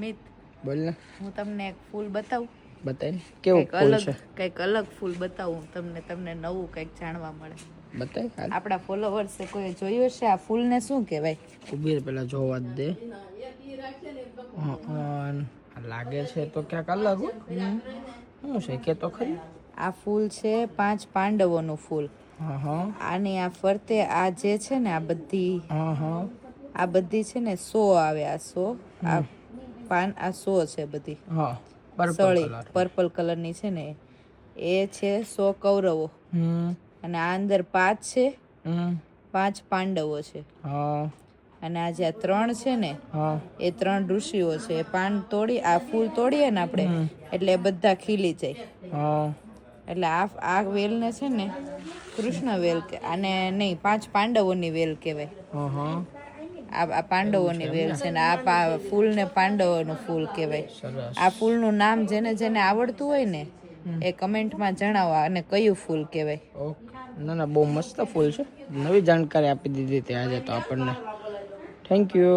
મિત બોલ ને. હું તમને એક ફૂલ બતાવું. બતાવી કેવું ફૂલ છે? કંઈક અલગ ફૂલ બતાવું તમને તમને નવું કંઈક જાણવા મળે. બતાય આપણા ફોલોવર્સે કોઈ જોયું હશે? આ ફૂલને શું કહેવાય? ઊભી પેલા જોવા દે. લાગે છે તો ક્યાંક અલગ. શું છે કે તો ખરી? આ ફૂલ છે પાંચ પાંડવોનું ફૂલ. હા હા. આની આ ફરતે આ જે છે ને આ બધી હા હા. આ બધી છે ને સો આવે આ સો. આ પાન આ સો છે બધી. હા પર્પલ સળી કલર. પર્પલ કલરની છે ને એ છે સો કૌરવો. અને આ અંદર પાંચ છે પાંચ પાંડવો છે. અને આ જે આ ત્રણ છે ને એ ત્રણ ઋષિઓ છે. પાન તોડી આ ફૂલ તોડીએ ને આપણે એટલે બધા ખીલી જાય. એટલે આ આ વેલને છે ને કૃષ્ણ વેલ કે આને નહીં પાંચ પાંડવોની વેલ કહેવાય. આ પાંડવોની વેલ છે ને? આ ફૂલને પાંડવોનું ફૂલ કહેવાય. આ ફૂલનું નામ જેને જેને આવડતું હોય ને એ કમેન્ટમાં જણાવો અને કયું ફૂલ કહેવાય. ના ના બહુ મસ્ત ફૂલ છે. નવી જાણકારી આપી દીધી તે આજે તો આપણને. Thank you